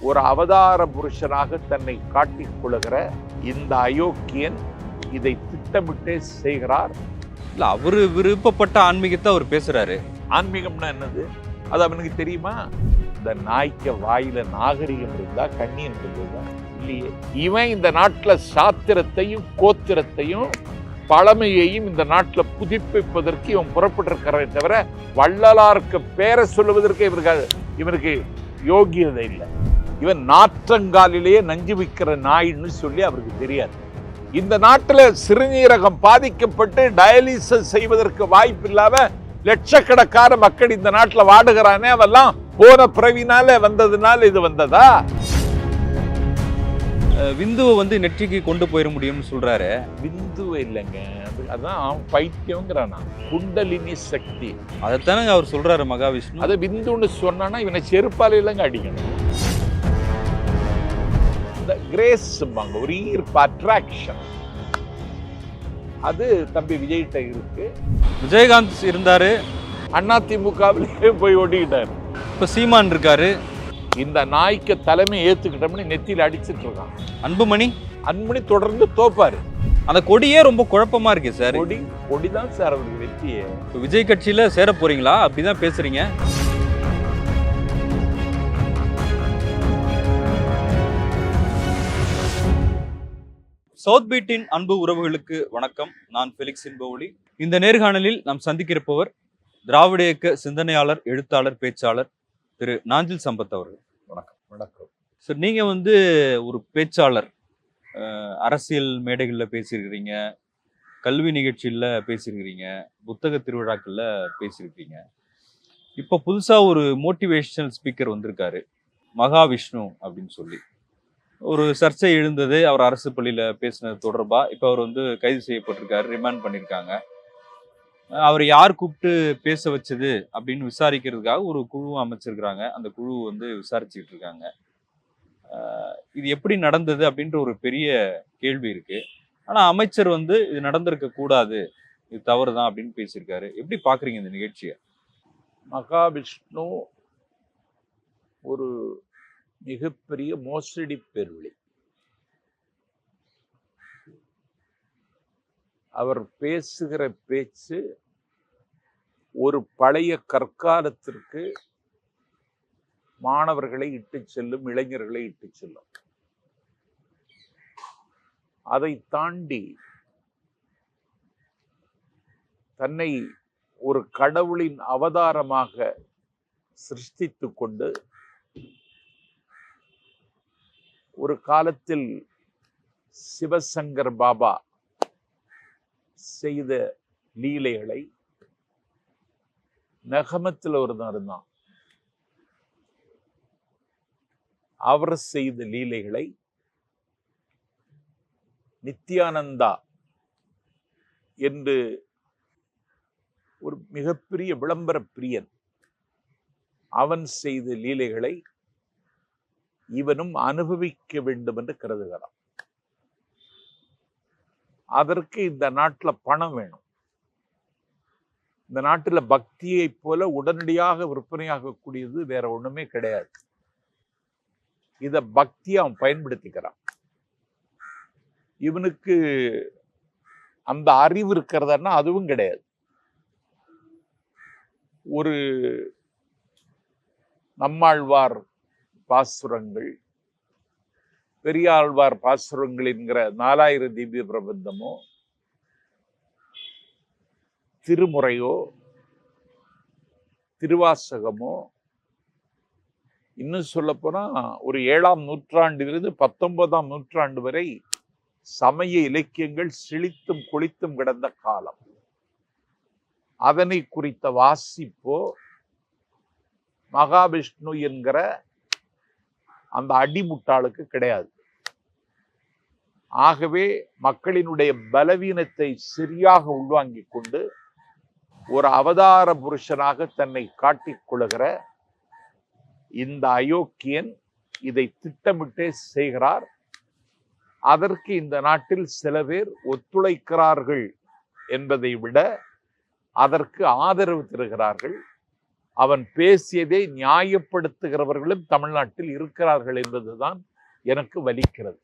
ஒரு அவதார புருஷனாக தன்னை காட்டிக் கொள்ளுகிற இந்த அயோக்கியன் இதை திட்டமிட்டே செய்கிறார். இல்ல அவரு விருப்பப்பட்ட ஆன்மீகத்தை அவர் பேசுறாரு. ஆன்மீகம்னா என்னது? அது அவனுக்கு தெரியுமா? இந்த நாய்க்க வாயில நாகரிகம் இருந்தா கண்ணியம் இருந்ததா இல்லையே. இவன் இந்த நாட்டுல சாத்திரத்தையும் கோத்திரத்தையும் பழமையையும் இந்த நாட்டுல புதுப்பிப்பதற்கு இவன் புறப்பட்டிருக்கிறே தவிர வள்ளலாருக்கு பேரை சொல்லுவதற்கு இவருக்கு இவனுக்கு யோகியதை இல்லை. இவன் நாற்றங்காலிலேயே நஞ்சு விற்கிற நாயின்னு சொல்லி அவருக்கு தெரியாது. இந்த நாட்டுல சிறுநீரகம் பாதிக்கப்பட்டு டயாலிசிஸ் செய்வதற்கு வாய்ப்பு இல்லாம லட்சக்கணக்கான மக்கள் இந்த நாட்டுல வாடுகிறானே அவெல்லாம் போன பிறவினால வந்ததுனால இது வந்ததா? விந்துவை வந்து நெற்றிக்கு கொண்டு போயிட முடியும்னு சொல்றாரு. விந்துவே இல்லைங்க. அது அதான் அவன் பைத்தியங்கிறானா குண்டலினி சக்தி. அதைத்தானங்க அவர் சொல்றாரு மகாவிஷ்ணு. அதை விந்துன்னு சொன்னானா இவனை செருப்பால இல்லைங்க அடிக்கணும். கிரேஸ் ஒரு ஈர்ப்பு அட்ராக்ஷன் அது தம்பி விஜய்கிட்ட இருக்கு. விஜயகாந்த் இருந்தாரு. அதிமுகவிலே போய் ஓட்டிக்கிட்டாரு. இப்ப சீமான் இருக்காரு. இந்த நாய்க்கு தலைமை ஏத்துக்கிட்டோம்னு நெத்தியில அடிச்சிட்டு இருக்கான். அன்புமணி. அன்புமணி தொடர்ந்து தோப்பாரு. அந்த கொடியே ரொம்ப குழப்பமா இருக்கு சார். கொடி கொடிதான் சார் அவருக்கு வெற்றியே. இப்ப விஜய் கட்சியில சேர போறீங்களா? அப்படிதான் பேசுறீங்க. சவுத் பீட்டின் அன்பு உறவுகளுக்கு வணக்கம். நான் ஃபெலிக்ஸ் இன்பவுலி இந்த நேர்காணலில் நாம் சந்திக்கிறப்பவர் திராவிட இயக்க சிந்தனையாளர் எழுத்தாளர் பேச்சாளர் திரு நாஞ்சில் சம்பத் அவர்கள். வணக்கம். வணக்கம். சார் நீங்க வந்து ஒரு பேச்சாளர் அரசியல் மேடைகளில் பேசியிருக்கிறீங்க கல்வி நிகழ்ச்சியில் பேசியிருக்கிறீங்க புத்தக திருவிழாக்கள்ல பேசியிருக்கீங்க இப்போ புதுசா ஒரு மோட்டிவேஷனல் ஸ்பீக்கர் வந்திருக்காரு மகாவிஷ்ணு அப்படின்னு சொல்லி. ஒரு சர்ச்சை எழுந்தது. அவர் அரசு பள்ளியில பேசினது தொடர்பா. இப்போ அவர் வந்து கைது செய்யப்பட்டிருக்காரு ரிமாண்ட் பண்ணியிருக்காங்க அவர் யார் கூப்பிட்டு பேச வச்சது அப்படின்னு விசாரிக்கிறதுக்காக ஒரு குழு அமைச்சிருக்கிறாங்க. அந்த குழு வந்து விசாரிச்சுக்கிட்டு இருக்காங்க. இது எப்படி நடந்தது அப்படின்ற ஒரு பெரிய கேள்வி இருக்கு. ஆனா அமைச்சர் வந்து இது நடந்திருக்க கூடாது இது தவறுதான் அப்படின்னு பேசியிருக்காரு. எப்படி பாக்குறீங்க இந்த நிகழ்ச்சியை? மகாவிஷ்ணு ஒரு மிகப்பெரிய மோசடி பெருவழி அவர் பேசுகிற பேச்சு ஒரு பழைய கற்காலத்திற்கு மாணவர்களை இட்டு செல்லும் இளைஞர்களை இட்டு செல்லும். அதை தாண்டி தன்னை ஒரு கடவுளின் அவதாரமாக சிருஷ்டித்துக் கொண்டு ஒரு காலத்தில் சிவசங்கர் பாபா செய்த லீலைகளை நகமத்தில் ஒருத்தன் இருந்தான். அவர் செய்த லீலைகளை நித்யானந்தா என்று ஒரு மிகப்பெரிய விளம்பர பிரியன் அவன் செய்த லீலைகளை இவனும் அனுபவிக்க வேண்டும் என்று கருதுகிறான். அதற்கு இந்த நாட்டில் பணம் வேணும். இந்த நாட்டில் பக்தியைப் போல உடனடியாக விற்பனையாகக்கூடியது வேற ஒண்ணுமே கிடையாது. இதை பக்தியை அவன் பயன்படுத்திக்கிறான். இவனுக்கு அந்த அறிவு இருக்கிறதுனா அதுவும் கிடையாது. ஒரு நம்மாழ்வார் பாசுரங்கள். பெரியாழ்வார் பாசுரங்கள் என்கிற நாலாயிரம் திவ்ய பிரபந்தமோ திருமுறையோ திருவாசகமோ இன்னும் சொல்ல ஒரு ஏழாம் நூற்றாண்டிலிருந்து பத்தொன்பதாம் நூற்றாண்டு வரை சமய இலக்கியங்கள் செழித்தும் கொளித்தும் கிடந்த காலம். அதனை குறித்த வாசிப்போ மகாவிஷ்ணு என்கிற அந்த அடிமுட்டாளுக்கு கிடையாது. ஆகவே மக்களினுடைய பலவீனத்தை சரியாக உள்வாங்கிக் கொண்டு ஒரு அவதார புருஷனாக தன்னை காட்டிக்கொள்கிற இந்த அயோக்கியன் இதை திட்டமிட்டே செய்கிறார். அதற்கு இந்த நாட்டில் சில பேர் ஒத்துழைக்கிறார்கள் என்பதை விட அதற்கு ஆதரவு தருகிறார்கள். அவன் பேசியதை நியாயப்படுத்துகிறவர்களும் தமிழ்நாட்டில் இருக்கிறார்கள் என்பதுதான் எனக்கு வலிக்கிறது.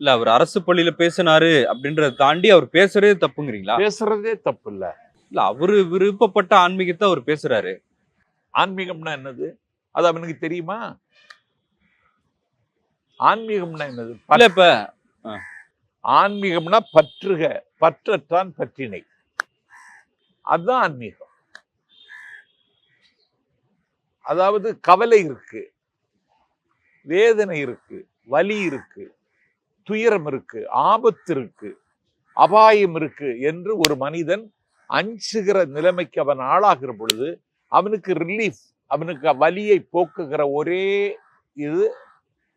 இல்ல அவர் அரசு பள்ளியில பேசினாரு அப்படின்றத தாண்டி அவர் பேசுறதே தப்புங்கிறீங்களா? பேசுறதே தப்பு இல்ல இல்ல அவரு விருப்பப்பட்ட ஆன்மீகத்தை அவர் பேசுறாரு. ஆன்மீகம்னா என்னது? அது அவனுக்கு தெரியுமா? ஆன்மீகம்னா என்னது? இல்ல இப்ப ஆன்மீகம்னா பற்றுக பற்றற்றான் பற்றினை. அதுதான் ஆன்மீகம். அதாவது கவலை இருக்கு வேதனை இருக்கு வலி இருக்கு துயரம் இருக்கு ஆபத்து இருக்கு அபாயம் இருக்கு என்று ஒரு மனிதன் அஞ்சுகிற நிலைமைக்கு அவன் ஆளாகிற பொழுது அவனுக்கு ரிலீஃப் அவனுக்கு வலியை போக்குகிற ஒரே இது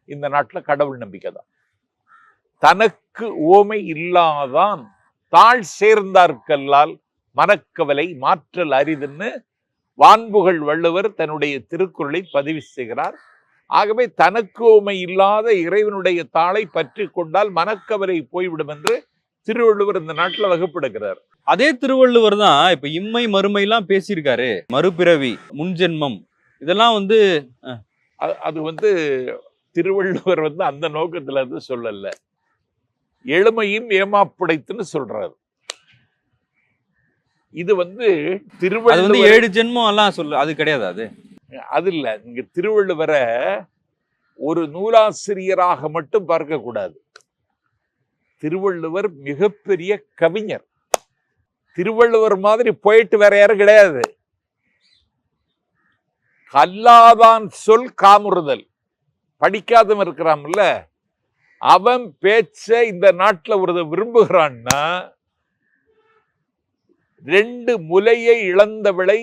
இந்த நாட்டில் கடவுள் நம்பிக்கை தான். தனக்கு ஓமை இல்லாதான் தாழ் சேர்ந்தார்கல்லால் மனக்கவலை மாற்றல் அரிதுன்னு வான்புகள் வள்ளுவர் தன்னுடைய திருக்குறளை பதிவு செய்கிறார். ஆகவே தனக்கு இல்லாத இறைவனுடைய தாளை பற்றி கொண்டால் மனக்கவலை போய்விடும் என்று திருவள்ளுவர் இந்த நாட்டில் வகுப்படுகிறார். அதே திருவள்ளுவர் தான் இப்ப இம்மை மறுமை எல்லாம் பேசியிருக்காரு. மறுபிறவி முன்ஜென்மம் இதெல்லாம் வந்து அது வந்து திருவள்ளுவர் வந்து அந்த நோக்கத்துல இருந்து சொல்லல. எளிமையும் ஏமாப்புடைத்துன்னு சொல்றாரு. இது வந்து திருவள்ளுவர் ஏழு ஜென்மம் எல்லாம் சொல்லு அது கிடையாது அது. அது இல்ல இங்க திருவள்ளுவரை ஒரு நூலாசிரியராக மட்டும் பார்க்க கூடாது. திருவள்ளுவர் மிகப்பெரிய கவிஞர். திருவள்ளுவர் மாதிரி போயிட்டு வேற யாரும் கிடையாது. கல்லாதான் சொல் காமுறுதல். படிக்காதவன் இருக்கிறான்ல அவன் பேச்ச இந்த நாட்டுல ஒரு விரும்புகிறான்னா ரெண்டு முலையை இழந்தவளை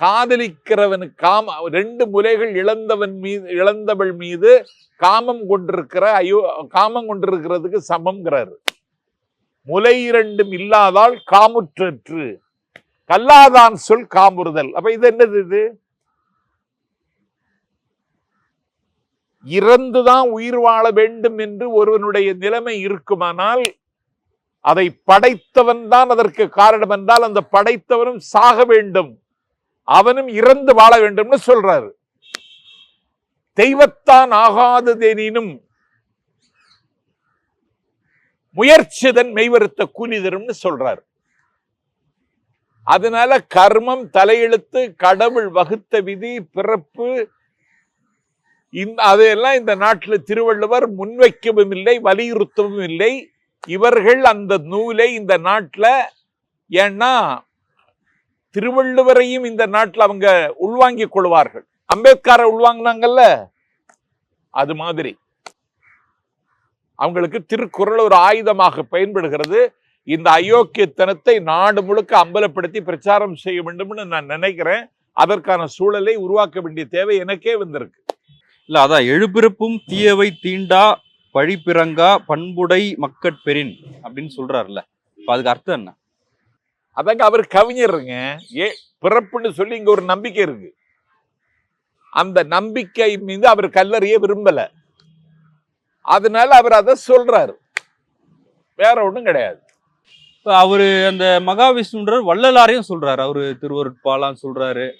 காதலிக்கிறவன் காம ரெண்டு முலைகள் இழந்தவன் மீது இழந்தவள் மீது காமம் கொண்டிருக்கிற ஐயோ காமம் கொண்டிருக்கிறதுக்கு சமம்ங்கிறாரு. முலை இரண்டும் இல்லாதால் காமுற்றற்று. கல்லாதான் சொல் காமுறுதல். அப்ப இது என்னது இது? இறந்துதான் உயிர் வாழ வேண்டும் என்று ஒருவனுடைய நிலைமை இருக்குமானால் அதை படைத்தவன் தான் அதற்கு காரணம் என்றால் அந்த படைத்தவனும் சாக வேண்டும். அவனும் இறந்து வாழ வேண்டும்னு சொல்றாரு. தெய்வத்தான் ஆகாததெனினும் முயற்சிதன் மெய்வருத்த கூலி தரும்னு சொல்றாரு. அதனால கர்மம் தலையெழுத்து கடவுள் வகுத்த விதி பிறப்பு இந்த அதையெல்லாம் இந்த நாட்டில் திருவள்ளுவர் முன்வைக்கவும் இல்லை வலியுறுத்தவும் இல்லை. இவர்கள் அந்த நூலை இந்த நாட்டில் ஏன்னா திருவள்ளுவரையும் இந்த நாட்டில் அவங்க உள்வாங்கிக் கொள்வார்கள். அம்பேத்கரை உள்வாங்கினாங்கல்ல? அது மாதிரி. அவங்களுக்கு திருக்குறள் ஒரு ஆயுதமாக பயன்படுகிறது. இந்த அயோக்கியத்தனத்தை நாடு முழுக்க அம்பலப்படுத்தி பிரச்சாரம் செய்ய வேண்டும்னு நான் நினைக்கிறேன். அதற்கான சூழலை உருவாக்க வேண்டிய தேவை எனக்கே வந்திருக்கு. இல்ல அதான் எழுபிறப்பும் தீயவை தீண்டா பழிப்பிறங்கா பண்புடை மக்கட்பெறின் அப்படின்னு சொல்றாருல்ல. இப்ப அதுக்கு அர்த்தம் என்ன? அதாங்க அவர் கவிஞருங்க. ஏ பிறப்புன்னு சொல்லி இங்க ஒரு நம்பிக்கை இருக்கு. அந்த நம்பிக்கை மீது அவர் கல்லறிய விரும்பல. அதனால அவர் அதை சொல்றாரு. வேற ஒண்ணும் கிடையாது. இப்ப அவரு அந்த மகாவிஷ்ணுன்ற வள்ளலாரையும் சொல்றாரு. அவரு திருவருட்பாலாம் சொல்றாரு.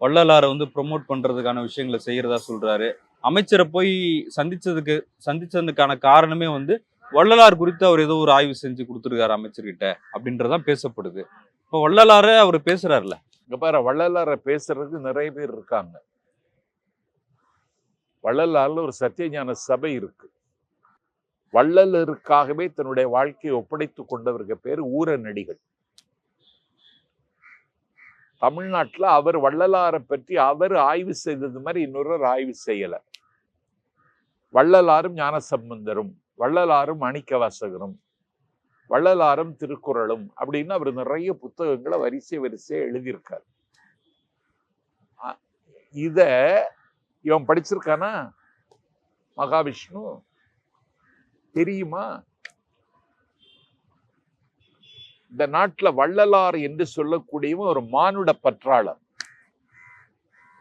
வள்ளலாரை வந்து ப்ரொமோட் பண்றதுக்கான விஷயங்களை செய்யறதா சொல்றாரு. அமைச்சரை போய் சந்திச்சதுக்கு சந்திச்சதுக்கான காரணமே வந்து வள்ளலார் குறித்து அவர் ஏதோ ஒரு ஆய்வு செஞ்சு கொடுத்துருக்காரு அமைச்சர்கிட்ட அப்படின்றதான் பேசப்படுது. இப்போ வள்ளலாரை அவர் பேசுறாருல. இங்க பாரு வள்ளலாரை பேசுறதுக்கு நிறைய பேர் இருக்காங்க. வள்ளலாரில் ஒரு சத்தியஞான சபை இருக்கு. வள்ளலருக்காகவே தன்னுடைய வாழ்க்கையை ஒப்படைத்துக் கொண்டவருக்கு பேர் ஊர நடிகள் தமிழ்நாட்டில் அவர் வள்ளலாரை பற்றி அவர் ஆய்வு செய்தது மாதிரி இன்னொருவர் ஆய்வு செய்யலை. வள்ளலாரும் ஞானசம்பந்தரும் வள்ளலாரும் அணிக்கவாசகரும் வள்ளலாரும் திருக்குறளும் அப்படின்னு அவர் நிறைய புத்தகங்களை வரிசை வரிசையாக எழுதியிருக்கார். அ- இத இவன் படிச்சிருக்கானா? மகாவிஷ்ணு? தெரியுமா? இந்த நாட்டில் வள்ளலார் என்று சொல்லக்கூடியவன் ஒரு மானுட பற்றாளர்.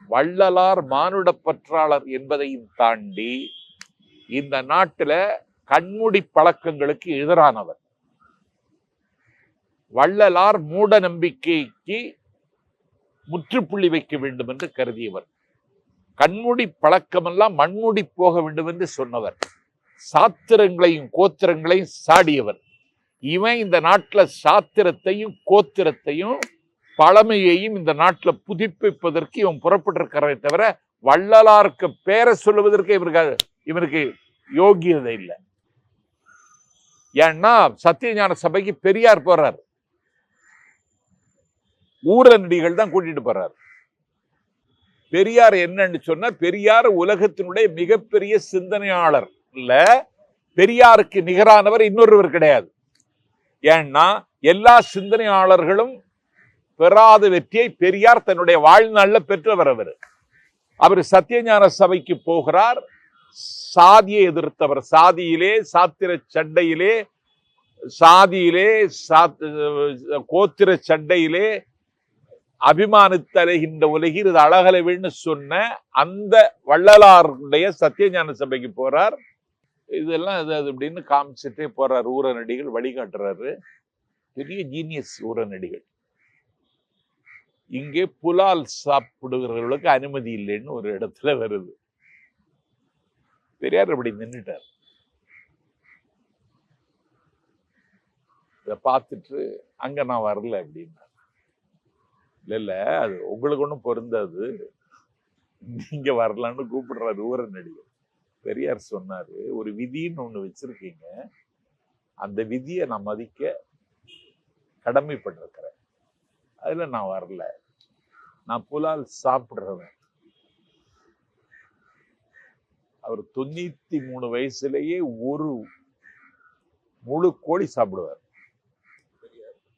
வள்ளலார் மானுட பற்றாளர் என்பதையும் தாண்டி இந்த நாட்டில் கண்மூடி பழக்கங்களுக்கு எதிரானவர். வள்ளலார் மூட நம்பிக்கைக்கு முற்றுப்புள்ளி வைக்க வேண்டும் என்று கருதியவர். கண்மூடி பழக்கமெல்லாம் மண்மூடி போக வேண்டும் என்று சொன்னவர். சாத்திரங்களையும் கோத்திரங்களையும் சாடியவர். இவன் இந்த நாட்டில் சாத்திரத்தையும் கோத்திரத்தையும் பழமையையும் இந்த நாட்டில் புதுப்பிப்பதற்கு இவன் புறப்பட்டிருக்கிறதை தவிர வள்ளலாருக்கு பேரை சொல்லுவதற்கு இவர்கள் இவனுக்கு யோகியதை இல்லை. ஏன்னா சத்தியஞான சபைக்கு பெரியார் போறார். ஊரநடிகள் தான் கூட்டிட்டு போறார். பெரியார் என்னன்னு சொன்னா பெரியார் உலகத்தினுடைய மிகப்பெரிய சிந்தனையாளர் இல்ல பெரியாருக்கு நிகரானவர் இன்னொருவர் கிடையாது. ஏன்னா எல்லா சிந்தனையாளர்களும் பெறாத வெற்றியை பெரியார் தன்னுடைய வாழ்நாளில் பெற்றவர் அவர். அவர் சத்தியஞான சபைக்கு போகிறார் சாதியை எதிர்த்தவர். சாதியிலே சாத்திர சண்டையிலே சாதியிலே சாத் கோத்திர சண்டையிலே அபிமானித்தலைகின்ற உலகில் இது அழகலவின்னு சொன்ன அந்த வள்ளலாருடைய சத்தியஞான சபைக்கு போறார். இதெல்லாம் இது அது அப்படின்னு காமிச்சிட்டே போறார். ஊரநடிகள் வழிகாட்டுறாரு. பெரிய ஜீனியஸ் ஊரநடிகள். இங்கே புலால் சாப்பிடுகிறவர்களுக்கு அனுமதி இல்லைன்னு ஒரு இடத்துல வருது. பெரியார் அப்படி நின்றுட்டார். இதை பார்த்துட்டு அங்க நான் வரல அப்படின்னார். இல்ல இல்லை அது உங்களுக்கு ஒன்றும் பொருந்தாது. நீங்க வரலான்னு கூப்பிடுறாரு ஊர நடிகர். பெரியார் சொன்னாரு ஒரு விதின்னு ஒண்ணு வச்சிருக்கீங்க. அந்த விதியை நான் மதிக்க கடமைப்பட்டிருக்கிறேன். அதுல நான் வரல. நான் புலால் சாப்பிடுறவன். அவர் தொண்ணூத்தி மூணு வயசுலயே ஒரு முழு கோழி சாப்பிடுவார்.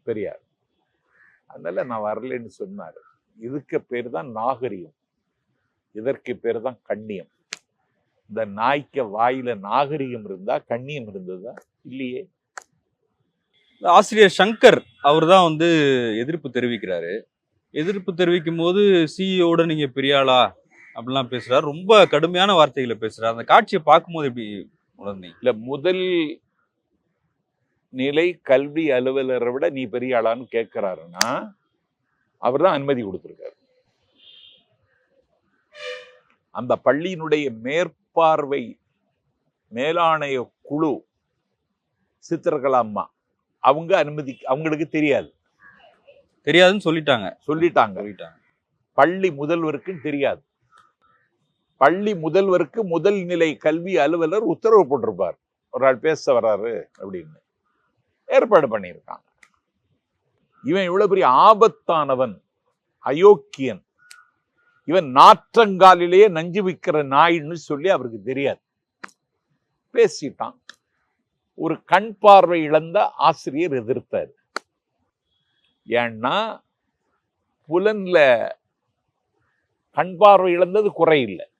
பெரியார். அதனால நான் வரலைன்னு சொன்னார். இதுக்கு பேர் தான் நாகரிகம். இதற்கு பேர் தான் கண்ணியம். இந்த நாய்க்க வாயில நாகரிகம் இருந்தா கண்ணியம் இருந்ததா? இல்லையே. ஆசிரியர் சங்கர் அவர் தான் வந்து எதிர்ப்பு தெரிவிக்கிறாரு. எதிர்ப்பு தெரிவிக்கும் போது சிஇஓட நீங்க பெரிய அப்படிலாம் பேசுறாரு. ரொம்ப கடுமையான வார்த்தைகளை பேசுறாரு. அந்த காட்சியை பார்க்கும்போது எப்படி உணர்ந்தீங்க? இல்ல முதல் நிலை கல்வி அலுவலரை விட நீ பெரிய ஆளான்னு கேட்கிறாருன்னா அவர் தான் அனுமதி கொடுத்திருக்காரு. அந்த பள்ளியினுடைய மேற்பார்வை மேலாணைய குழு சித்திரகலா அம்மா அவங்க அனுமதி அவங்களுக்கு தெரியாது. தெரியாதுன்னு சொல்லிட்டாங்க. சொல்லிட்டாங்க. சொல்லிட்டாங்க. பள்ளி முதல்வருக்கு தெரியாது. பள்ளி முதல்வருக்கு முதல் நிலை கல்வி அலுவலர் உத்தரவு போட்டிருப்பார். ஒரு ஆள் பேச வர்றாரு அப்படின்னு. ஏற்பாடு பண்ணியிருக்காங்க. இவன் இவ்வளவு பெரிய ஆபத்தானவன் அயோக்கியன். இவன் நாற்றங்காலிலேயே நஞ்சு விக்கிற நாயின்னு சொல்லி அவருக்கு தெரியாது. பேசிட்டான். ஒரு கண் பார்வை இழந்த ஆசிரியர் எதிர்த்தார். ஏன்னா புலன்ல கண் பார்வை இழந்தது குறையில்லை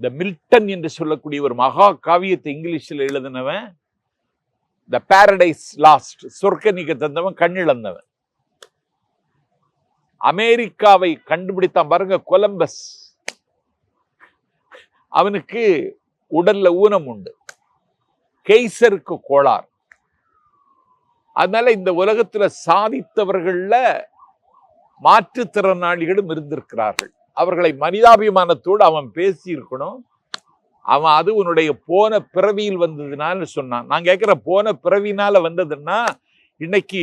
த மில்டன் என்று சொல்லக்கூடிய ஒரு மகா காவியத்தை இங்கிலீஷில் எழுதினவன் த பாரடைஸ் லாஸ்ட் சொர்க்கனிக்க தந்தவன் கண்ணிழந்தவன். அமெரிக்காவை கண்டுபிடித்தான் பாருங்க கொலம்பஸ். அவனுக்கு உடல்ல ஊனம் உண்டு. கெய்சருக்கு கோளார் அதனால இந்த உலகத்துல சாதித்தவர்கள்ல மாற்றுத்திறனாளிகளும் இருந்திருக்கிறார்கள். அவர்களை மனிதாபிமானத்தோடு அவன் பேசியிருக்கணும். அவன் அது உன்னுடைய போன பிறவியில் வந்ததுனால சொன்னான். நான் கேட்குற போன பிறவினால வந்ததுன்னா இன்னைக்கு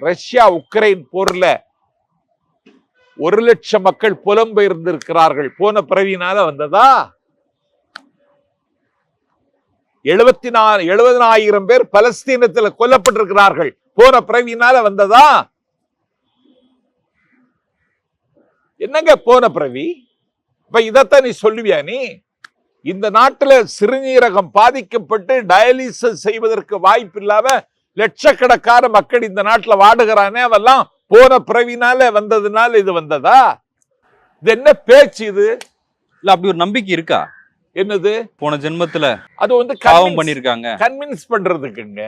ரஷ்யா உக்ரைன் போர்ல ஒரு லட்சம் மக்கள் புலம்பெயர்ந்திருக்கிறார்கள் போன பிறவினால வந்ததா? எழுபத்தி நாலு எழுபதனாயிரம் பேர் பலஸ்தீனத்தில் கொல்லப்பட்டிருக்கிறார்கள். போன பிறவினால வந்ததா? என்னங்க போன பிறவி இப்ப இதத்தான் நீ சொல்லுவியா நீ? இந்த நாட்டுல சிறுநீரகம் பாதிக்கப்பட்டு டயாலிசிஸ் செய்வதற்கு வாய்ப்பு இல்லாம லட்சக்கணக்கான மக்கள் இந்த நாட்டுல வாடுகிறானே அவெல்லாம் போன பிறவினால வந்ததுனால இது வந்ததா? இது என்ன பேச்சு இது? இல்ல அப்படி ஒரு நம்பிக்கை இருக்கா? என்னது? போன ஜென்மத்துல அது வந்து பாவம் பண்ணிருக்காங்க கன்வின்ஸ் பண்றதுக்குங்க.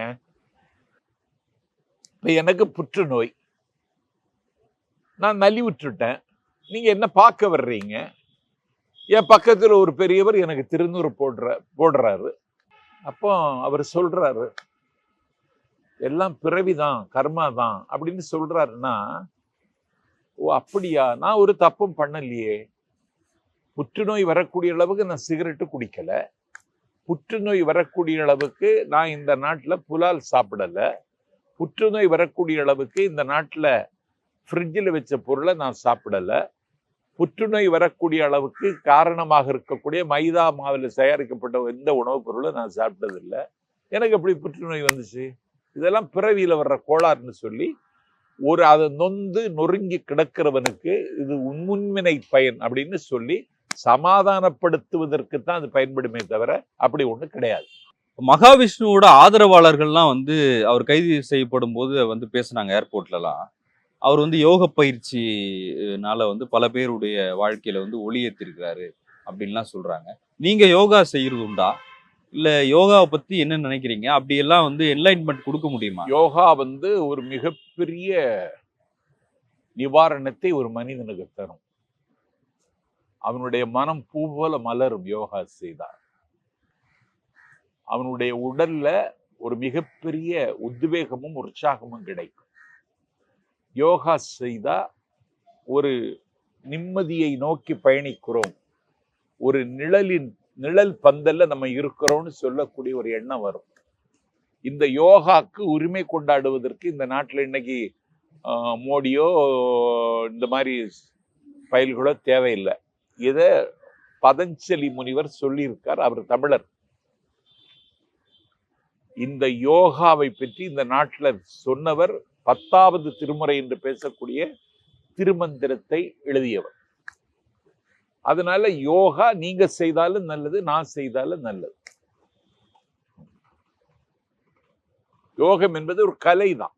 இப்ப எனக்கு புற்றுநோய். நான் நலிவுற்றுட்டேன். நீங்க என்ன பார்க்க வர்றீங்க? என் பக்கத்தில் ஒரு பெரியவர் எனக்கு திருநூறு போடுற போடுறாரு. அப்போ அவர் சொல்றாரு எல்லாம் பிறவிதான் கர்மா தான் அப்படின்னு சொல்றாருன்னா ஓ அப்படியா? நான் ஒரு தப்பும் பண்ணலையே. புற்றுநோய் வரக்கூடிய அளவுக்கு நான் சிகரெட்டு குடிக்கல. புற்றுநோய் வரக்கூடிய அளவுக்கு நான் இந்த நாட்டில் புலால் சாப்பிடல. புற்றுநோய் வரக்கூடிய அளவுக்கு இந்த நாட்டில் ஃப்ரிட்ஜில் வச்ச பொருளை நான் சாப்பிடல. புற்றுநோய் வரக்கூடிய அளவுக்கு காரணமாக இருக்கக்கூடிய மைதா மாவில் தயாரிக்கப்பட்ட எந்த உணவுப் பொருளும் நான் சாப்பிட்டதில்லை. எனக்கு எப்படி புற்றுநோய் வந்துச்சு? இதெல்லாம் பிறவியில் வர்ற கோளாறுன்னு சொல்லி ஒரு அதை நொந்து நொறுங்கி கிடக்கிறவனுக்கு இது உண்முன்வினை பயன் அப்படின்னு சொல்லி சமாதானப்படுத்துவதற்கு தான் அது பயன்படுமே தவிர அப்படி ஒன்று கிடையாது. மகாவிஷ்ணுவோட ஆதரவாளர்கள்லாம் வந்து அவர் கைது செய்யப்படும் போது வந்து பேசுனாங்க ஏர்போர்ட்லலாம் அவர் வந்து யோக பயிற்சினால வந்து பல பேருடைய வாழ்க்கையில வந்து ஒளி ஒளியேற்றிருக்கிறாரு அப்படின்லாம் சொல்றாங்க. நீங்க யோகா செய்யறது உண்டா இல்ல யோகாவை பத்தி என்ன நினைக்கிறீங்க? அப்படி எல்லாம் வந்து என்லைன்மெண்ட் கொடுக்க முடியுமா? யோகா வந்து ஒரு மிகப்பெரிய நிவாரணத்தை ஒரு மனிதனுக்கு தரும். அவனுடைய மனம் பூ போல மலரும் யோகா செய்தார் அவனுடைய உடல்ல ஒரு மிகப்பெரிய உத்வேகமும் உற்சாகமும் கிடைக்கும். யோகா செய்தால் ஒரு நிம்மதியை நோக்கி பயணிக்கிறோம். ஒரு நிழலின் நிழல் பந்தல்ல நம்ம இருக்கிறோம்னு சொல்லக்கூடிய ஒரு எண்ணம் வரும். இந்த யோகாக்கு உரிமை கொண்டாடுவதற்கு இந்த நாட்டில் இன்னைக்கு மோடியோ இந்த மாதிரி பயல்களோ தேவையில்லை. இதை பதஞ்சலி முனிவர் சொல்லியிருக்கார். அவர் தமிழர். இந்த யோகாவை பற்றி இந்த நாட்டில் சொன்னவர் பத்தாவது திருமுறை என்று பேசக்கூடிய திருமந்திரத்தை எழுதியவர். அதனால யோகா நீங்க செய்தாலும் நல்லது நான் செய்தாலும் நல்லது. யோகம் என்பது ஒரு கலை தான்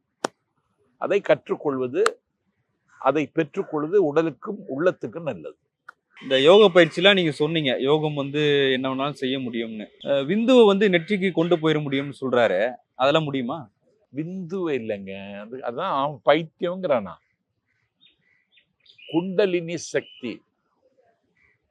அதை கற்றுக்கொள்வது அதை பெற்றுக்கொள்வது உடலுக்கும் உள்ளத்துக்கும் நல்லது. இந்த யோக பயிற்சிலாம் நீங்க சொன்னீங்க யோகம் வந்து என்ன வேணாலும் செய்ய முடியும்னு. விந்துவை வந்து நெற்றிக்கு கொண்டு போயிட முடியும்னு சொல்றாரு. அதெல்லாம் முடியுமா? விந்துவை இல்லைங்க. அது அதான் அவன் பைத்தியங்கிறானா குண்டலினி சக்தி.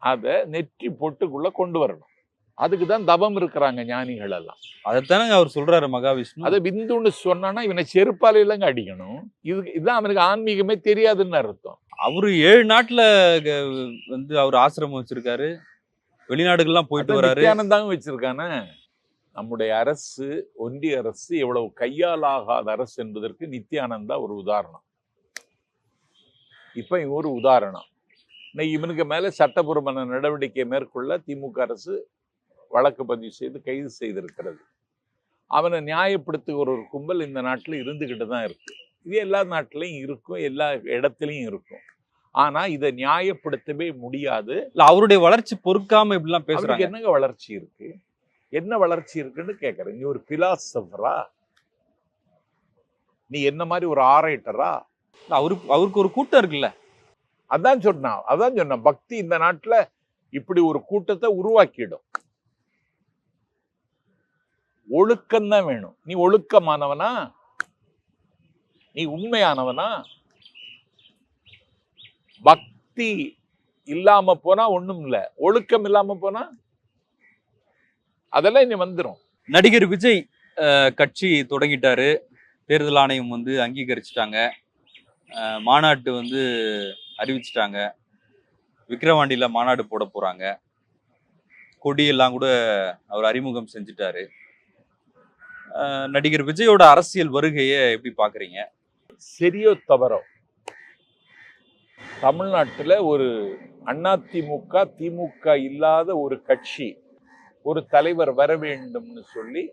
அதை நெற்றி பொட்டுக்குள்ள கொண்டு வரணும். அதுக்கு தான் தவம் இருக்கிறாங்க ஞானிகள் எல்லாம் அதைத்தானங்க அவர் சொல்றாரு மகாவிஷ்ணு. அதை விந்துன்னு சொன்னானா இவனை செருப்பால இல்லைங்க அடிக்கணும். இது இதுதான் அவனுக்கு ஆன்மீகமே தெரியாதுன்னு அர்த்தம். அவரு ஏழு நாட்டுல வந்து அவர் ஆசிரமம் வச்சிருக்காரு. வெளிநாடுகள்லாம் போயிட்டு வராரு. நித்யானந்தாவும் வச்சிருக்கானே. நம்முடைய அரசு ஒன்றிய அரசு எவ்வளவு கையாலாகாத அரசு என்பதற்கு நித்யானந்தா ஒரு உதாரணம். இப்ப இவன் ஒரு உதாரணம். இன்னைக்கு இவனுக்கு மேல சட்டபூர்வமான நடவடிக்கை மேற்கொள்ள திமுக அரசு வழக்கு பதிவு செய்து கைது செய்திருக்கிறது. அவனை நியாயப்படுத்துகிற ஒரு கும்பல் இந்த நாட்டில் இருந்துகிட்டு தான் இருக்கு. இது எல்லா நாட்டிலையும் இருக்கும் எல்லா இடத்துலையும் இருக்கும். ஆனா இதை நியாயப்படுத்தவே முடியாது. இல்ல அவருடைய வளர்ச்சி பொறுக்காம இப்படிலாம் பேசுறாங்க. என்னங்க வளர்ச்சி இருக்கு? என்ன வளர்ச்சி இருக்குன்னு கேக்குறேன். நீ ஒரு பிலாசபரா நீ என்ன மாதிரி ஒரு ஆரேட்டரா இல்ல, அவரு அவருக்கு ஒரு கூட்டம் இருக்குல்ல. அதான் சொன்னான் அதான் சொன்னான் பக்தி இந்த நாட்டுல இப்படி ஒரு கூட்டத்தை உருவாக்கிடும். ஒழுக்கம் தான் வேணும். நீ ஒழுக்கமானவனா? நீ உண்மையானவனா? பக்தி இல்லாம போனா ஒண்ணும் இல்ல. ஒழுக்கம் இல்லாம போனா அதெல்லாம் இனி வந்துரும். நடிகர் விஜய் கட்சி தொடங்கிட்டாரு. தேர்தல் ஆணையம் வந்து அங்கீகரிச்சிட்டாங்க. மாநாட்டு வந்து அறிவிச்சிட்டாங்க. விக்கிரவாண்டியில மாநாடு போட போறாங்க. கொடியெல்லாம் கூட அவர் அறிமுகம் செஞ்சுட்டாரு. நடிகர் விஜயோட அரசியல் வருகையை எப்படி பாக்குறீங்க? சரியோ தவறோ? தமிழ்நாட்டுல ஒரு அதிமுக திமுக இல்லாத ஒரு கட்சி ஒரு தலைவர் வர வேண்டும்னு சொல்லி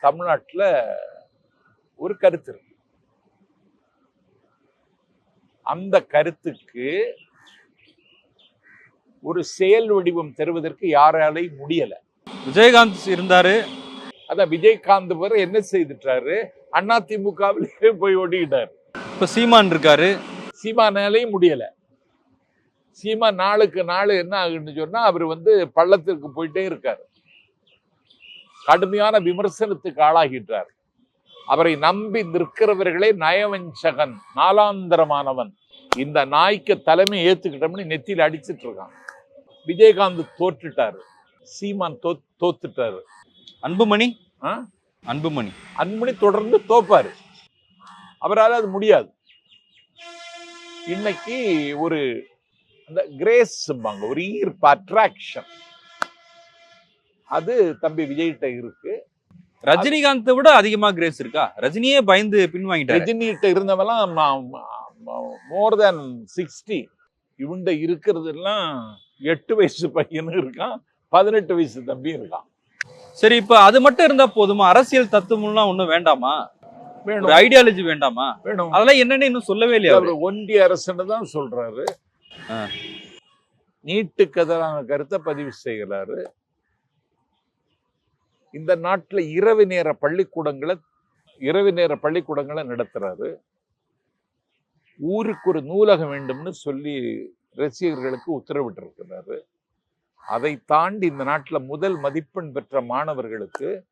தமிழ்நாட்டுல ஒரு கருத்து இருக்கு. அந்த கருத்துக்கு ஒரு செயல் வடிவம் தருவதற்கு யாராலையும் முடியல. விஜயகாந்த் இருந்தாரு. அதான் விஜயகாந்த் வர என்ன செய்துட்டாரு? அதிமுகவிலே போய் ஓடிக்கிட்டாரு இப்ப சீமான் இருக்காரு. சீமானாலையும் முடியல. சீமா நாளுக்கு நாள் என்ன ஆகுன்னு சொன்னா அவர் வந்து பள்ளத்திற்கு போயிட்டே இருக்காரு. கடுமையான விமர்சனத்துக்கு ஆளாகிட்டார். அவரை நம்பி நிற்கிறவர்களே நயவஞ்சகன் நாலாந்தரமானவன் இந்த நாய்க்கு தலைமை ஏத்துக்கிட்டோம்னு நெத்தியில அடிச்சிட்டு இருக்கான். விஜயகாந்த் தோற்றுட்டாரு. சீமான் தோ தோத்துட்டாரு. அன்புமணி? அன்புமணி. அன்புமணி தொடர்ந்து தோப்பாரு. அவரால் அது முடியாது. இன்னைக்கு ஒரு அந்த கிரேஸ்பாங்க ஒரு ஈர்ப்பு அட்ராக்ஷன் அது தம்பி விஜய்கிட்ட இருக்கு. ரஜினிகாந்தை விட அதிகமா கிரேஸ் இருக்கா? ரஜினியே பயந்து பின்வாங்கிட்டாரு. ரஜினிகிட்ட இருந்தவெல்லாம் மோர் தேன் சிக்ஸ்டி இவன்ட இருக்கிறதெல்லாம் எட்டு வயசு பையனும் இருக்கான் பதினெட்டு வயசு தம்பியும் இருக்கான். சரி இப்ப அது மட்டும் இருந்தா போதுமா? அரசியல் தத்துவம்லாம் ஒண்ணும் வேண்டாமா? வேணும். ஐடியாலஜி வேண்டாமா? வேணும். அதெல்லாம் என்னன்னு இன்னும் சொல்லவே இல்லையா அவரு? ஒன்றிய அரசுன்னு தான் சொல்றாரு. நீட்டுக்கு எதிரான கருத்தை பதிவு செய்கிறாரு. இந்த நாட்டில் இரவு நேர பள்ளிக்கூடங்களை இரவு நேர பள்ளிக்கூடங்களை நடத்துறாரு. ஊருக்கு ஒரு நூலகம் வேண்டும்னு சொல்லி ரசிகர்களுக்கு உத்தரவிட்டிருக்கிறாரு. அதை தாண்டி இந்த நாட்டில் முதல் மதிப்பெண் பெற்ற மாணவர்களுக்கு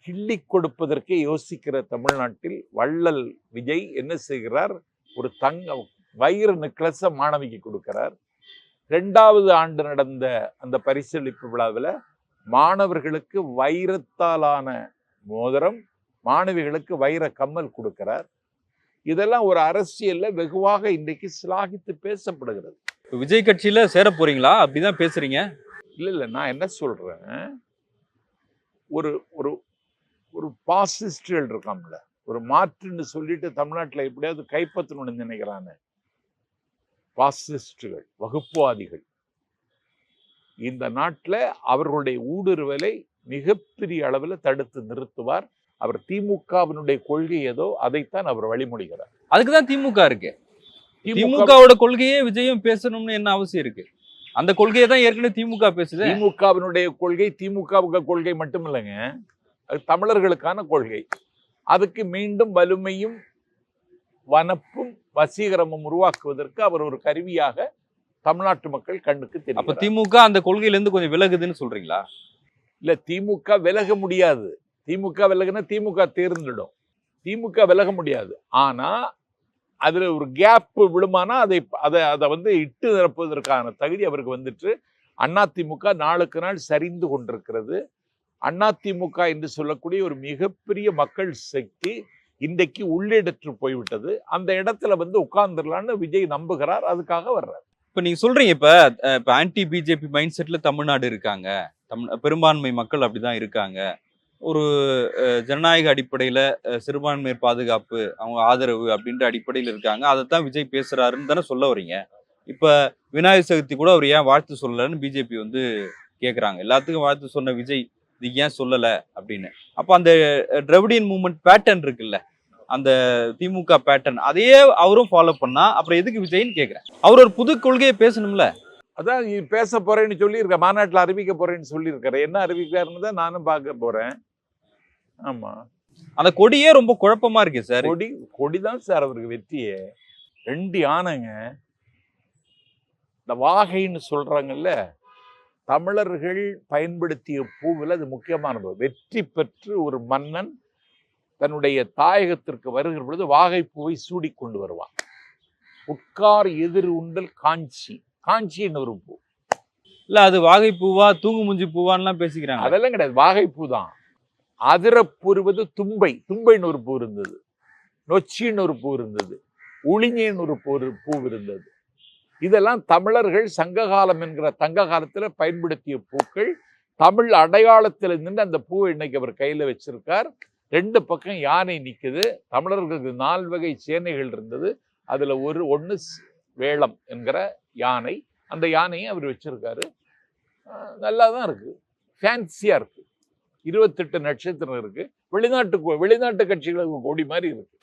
கிள்ளி கொடுப்பதற்கே யோசிக்கிற தமிழ்நாட்டில் வள்ளல் விஜய் என்ன செய்கிறார்? ஒரு தங்க வயிறு நெக்லஸை மாணவிக்கு கொடுக்கிறார். ரெண்டாவது ஆண்டு நடந்த அந்த பரிசளிப்பு விழாவில் மாணவர்களுக்கு வைரத்தாலான மோதிரம் மாணவிகளுக்கு வைர கம்மல் கொடுக்கிறார். இதெல்லாம் ஒரு அரசியல்ல வெகுவாக இன்றைக்கு சிலாகித்து பேசப்படுகிறது. விஜய் கட்சியில சேர போறீங்களா? அப்படிதான் பேசுறீங்க. இல்ல இல்ல நான் என்ன சொல்றேன்? ஒரு ஒரு ஒரு பாசிஸ்டுகள் இருக்காம்ல ஒரு மாற்றுன்னு சொல்லிட்டு தமிழ்நாட்டுல எப்படியாவது கைப்பற்றணும்னு நினைக்கிறானே. பாசிஸ்டுகள் வகுப்புவாதிகள். இந்த நாட்டுல அவர்களுடைய ஊடுருவலை மிகப்பெரிய அளவில் தடுத்து நிறுத்துவார். அவர் திமுகவினுடைய கொள்கை ஏதோ அதைத்தான் அவர் வழிமொழிகிறார் அதுக்குதான் திமுக இருக்கு. திமுக திமுகவோட கொள்கையே விஜயும் பேசணும்னு என்ன அவசியம் இருக்கு? அந்த கொள்கையை தான் ஏற்கனவே திமுக பேசுது. திமுகவினுடைய கொள்கை திமுகவுக்கு கொள்கை மட்டும் இல்லைங்க அது தமிழர்களுக்கான கொள்கை. அதுக்கு மீண்டும் வலிமையும் வனப்பும் வசீகரமும் உருவாக்குவதற்கு அவர் ஒரு கருவியாக தமிழ்நாட்டு மக்கள் கண்ணுக்கு அப்ப தெரியும் திமுக அந்த கொள்கையில இருந்து கொஞ்சம் விலகுதுன்னு சொல்றீங்களா? இல்ல திமுக விலக முடியாது. திமுக விலகுனா திமுக தேர்ந்துடும். திமுக விலக முடியாது. ஆனா அதுல ஒரு கேப் விழுமானா அதை அதை அதை வந்து இட்டு நிரப்புவதற்கான தகுதி அவருக்கு வந்துட்டு அதிமுக நாளுக்கு நாள் சரிந்து கொண்டிருக்கிறது. அதிமுக என்று சொல்லக்கூடிய ஒரு மிகப்பெரிய மக்கள் சக்தி இன்றைக்கு உள்ளிடற்று போய்விட்டது. அந்த இடத்துல வந்து உட்கார்ந்துடலான்னு விஜய் நம்புகிறார் அதுக்காக வர்றார். இப்போ நீங்க சொல்றீங்க இப்போ இப்போ ஆன்டி பிஜேபி மைண்ட் செட்ல தமிழ்நாடு இருக்காங்க. தமிழ் பெரும்பான்மை மக்கள் அப்படிதான் இருக்காங்க. ஒரு ஜனநாயக அடிப்படையில அஹ், சிறுபான்மையர் பாதுகாப்பு அவங்க ஆதரவு அப்படின்ற அடிப்படையில் இருக்காங்க. அதை தான் விஜய் பேசுறாருன்னு தானே சொல்ல வர்றீங்க. இப்ப விநாயகர் சதுர்த்தி கூட அவர் ஏன் வாழ்த்து சொல்லலைன்னு பிஜேபி வந்து கேட்குறாங்க எல்லாத்துக்கும் வாழ்த்து சொன்ன விஜய் இது ஏன் சொல்லல அப்படின்னு. அப்போ அந்த அஹ், மூமெண்ட் பேட்டர்ன் இருக்குல்ல. அந்த திமுக பேட்டர்ன் அதையே அவரும் ஃபாலோ பண்ணா அப்புறம் எதுக்கு விஜய்ன்னு கேக்குறேன். அவர் ஒரு புது கொள்கையை பேசணும்ல. அதான் நீ பேச போறேன்னு சொல்லியிருக்க மாநாட்டில் அறிவிக்க போறேன்னு சொல்லியிருக்காரு என்ன அறிவிக்கிறாருன்னு தான் நானும் பார்க்க போறேன். ஆமா. அந்த கொடியே ரொம்ப குழப்பமா இருக்கு சார். கொடி கொடிதான் சார் அவருக்கு வெற்றியே. ரெண்டு யானைங்க. இந்த வாகைன்னு சொல்றாங்கல்ல தமிழர்கள் பயன்படுத்திய பூவில் அது முக்கியமானது. வெற்றி பெற்று ஒரு மன்னன் தன்னுடைய தாயகத்திற்கு வருகிற பொழுது வாகை பூவை சூடி கொண்டு வருவான். உட்கார் எதிர் உண்டல் காஞ்சி. காஞ்சின்னு ஒரு பூ. இல்ல அது வாகை பூவா தூங்கு மூஞ்சி பூவான்லாம் பேசிக்கிறாங்க. அதெல்லாம் கிடையாது. வாகைப்பூ தான். அதிரப்பூர்வது தும்பை. தும்பைன்னு ஒரு பூ இருந்தது. நொச்சின்னு ஒரு பூ இருந்தது. உளிஞ்சின்னு ஒரு பூ பூ இருந்தது. இதெல்லாம் தமிழர்கள் சங்ககாலம் என்கிற தங்க காலத்துல பயன்படுத்திய பூக்கள் தமிழ் அடையாளத்தில் நின்று அந்த பூவை இன்னைக்கு அவர் கையில வச்சிருக்கார். ரெண்டு பக்கம் யானை நிக்குது. தமிழர்களுக்கு நால் வகை சேனைகள் இருந்தது. அதுல ஒரு ஸ்- வேளம் என்கிற யானை. அந்த யானையை அவர் வச்சிருக்காரு. நல்லா தான் இருக்கு. ஃபேன்சியா இருக்கு. இருபத்தெட்டு நட்சத்திரம் இருக்கு. வெளிநாட்டு வெளிநாட்டு கட்சிகளுக்கு கொடி மாதிரி இருக்கு.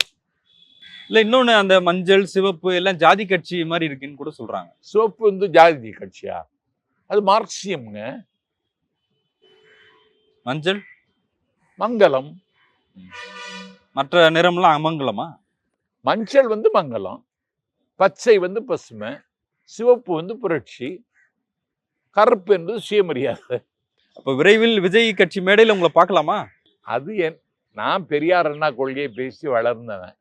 இல்ல இன்னொன்னு அந்த மஞ்சள் சிவப்பு எல்லாம் ஜாதி கட்சி மாதிரி இருக்குன்னு கூட சொல்றாங்க. சிவப்பு வந்து ஜாதி கட்சியா? அது மார்க்சியம்ங்க. மஞ்சள்? மங்களம். மற்ற நிறம்லாம் அமங்கலமா? மஞ்சள் வந்து மங்களம் பச்சை வந்து பசுமை சிவப்பு வந்து புரட்சி கருப்பு என்பது சுயமரியாதை. அப்ப விரைவில் விஜய் கட்சி மேடையில உங்களை பார்க்கலாமா? அது என் நான் பெரியார் அண்ணா கொள்கையை பேசி வளர்ந்தவன்.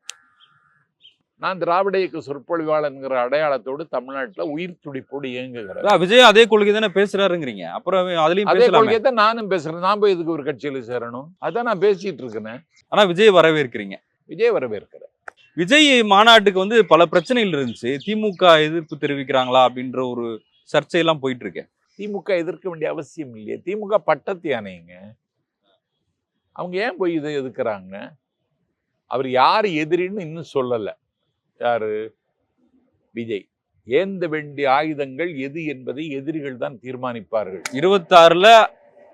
நான் திராவிட இயக்க சொற்பொழிவாளன்கிற அடையாளத்தோடு தமிழ்நாட்டுல உயிர் துடிப்போடு இயங்குகிறேன் விஜய் அதே கொள்கை தானே பேசுறாருங்கிறீங்க. அப்புறம் அதுலயும் அதே கொள்கையை தான் நானும் பேசுறேன். நான் போய் இதுக்கு ஒரு கட்சியில சேரணும்? அதான் நான் பேசிட்டு இருக்கிறேன் ஆனா விஜய் வரவேற்கிறீங்க. விஜய் வரவேற்கிறேன். விஜய் மாநாட்டுக்கு வந்து பல பிரச்சனைகள் இருந்துச்சு. திமுக எதிர்ப்பு தெரிவிக்கிறாங்களா அப்படின்ற ஒரு சர்ச்சையெல்லாம் போயிட்டு இருக்கு திமுக எதிர்க்க வேண்டிய அவசியம் இல்லையே. திமுக பட்டத்து யானைங்க. அவங்க ஏன் போய் இதை எதுக்குறாங்க? அவர் யார் எதிரின்னு இன்னும் சொல்லலை. யாரு? விஜய் ஏந்த வேண்டிய ஆயுதங்கள் எது என்பதை எதிரிகள் தான் தீர்மானிப்பார்கள். இருபத்தாறுல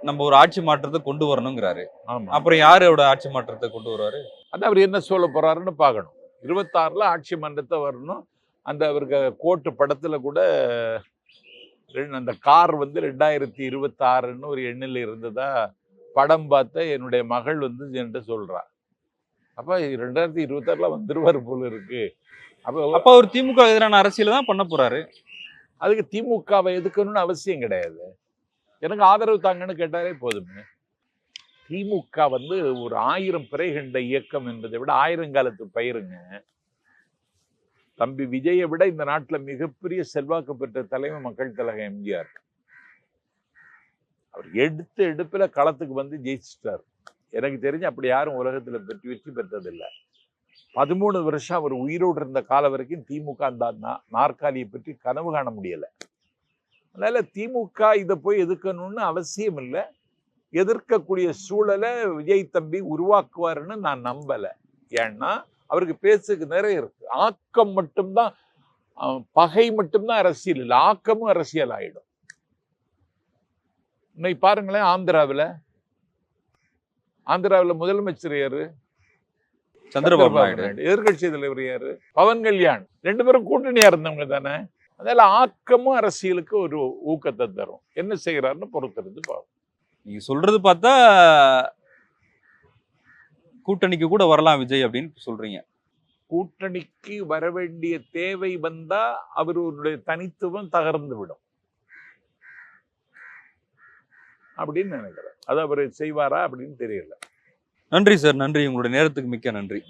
நம்ம ஒரு ஆட்சி மாற்றத்தை கொண்டு வரணுங்கிறாரு. ஆமா. அப்புறம் யாரோட ஆட்சி மாற்றத்தை கொண்டு வருவாரு? அது அவர் என்ன சொல்ல போறாருன்னு பார்க்கணும். இருபத்தாறுல ஆட்சி மன்றத்தை வரணும். அந்த அவருக்கு கோட்டு படத்துல கூட அந்த கார் வந்து ரெண்டாயிரத்தி இருபத்தாறுன்னு ஒரு எண்ணில் இருந்ததா படம் பார்த்த என்னுடைய மகள் வந்து என்கிட்ட சொல்றா. அப்ப ரெண்டாயிரத்தி இருபத்தாறுல வந்துருவார் போல இருக்கு. அப்போ அப்ப அவர் திமுக எதிரான அரசியல தான் பண்ண போறாரு. அதுக்கு திமுகவை எதுக்கணும்னு அவசியம் கிடையாது. எனக்கு ஆதரவு தாங்கன்னு கேட்டாலே போதுமே. திமுக வந்து ஒரு ஆயிரம் பிறை கண்ட இயக்கம் என்பதை விட ஆயிரங்காலத்து பயிருங்க. தம்பி விஜயை விட இந்த நாட்டுல மிகப்பெரிய செல்வாக்கு பெற்ற தலைமை மக்கள் தலைவர் எம்ஜிஆர். அவர் எடுத்த எடுப்புல களத்துக்கு வந்து ஜெயிச்சிட்டார். எனக்கு தெரிஞ்சு அப்படி யாரும் உலகத்துல பெற்று வெற்றி பெற்றதில்லை. பதிமூணு வருஷம் அவர் உயிரோடு இருந்த காலம் வரைக்கும் திமுக அந்த நாற்காலியை பற்றி கனவு காண முடியல. அதனால திமுக இதை போய் எதிர்க்கணும்னு அவசியம் இல்லை. எதிர்க்கக்கூடிய சூழலை விஜய் தம்பி உருவாக்குவாருன்னு நான் நம்பலை. ஏன்னா அவருக்கு பேசுக்கு நிறைய இருக்கு. ஆக்கம் மட்டும்தான் பகை மட்டும்தான் அரசியல் இல்லை. ஆக்கமும் அரசியல் ஆயிடும். இன்னைக்கு பாருங்களேன் ஆந்திராவில் ஆந்திராவில் முதலமைச்சர் யாரு? சந்திரபாபு நாயுடு. எதிர்கட்சி தலைவர் யாரு? பவன் கல்யாண். ரெண்டு பேரும் கூட்டணியா இருந்தவங்க தானே? அதனால ஆக்கமும் அரசியலுக்கு ஒரு ஊக்கத்தை தரும். என்ன செய்யறாருன்னு பொறுத்திருந்து பார்ப்போம் நீங்க சொல்றது பார்த்தா கூட்டணிக்கு கூட வரலாம் விஜய் அப்படின்னு சொல்றீங்க. கூட்டணிக்கு வர வேண்டிய தேவை வந்தா அவருடைய தனித்துவம் தகர்ந்து விடும். அப்படின்னு நினைக்கிறேன். அதை அவர் செய்வாரா அப்படின்னு தெரியல. நன்றி சார் நன்றி. உங்களுடைய நேரத்துக்கு மிக்க நன்றி.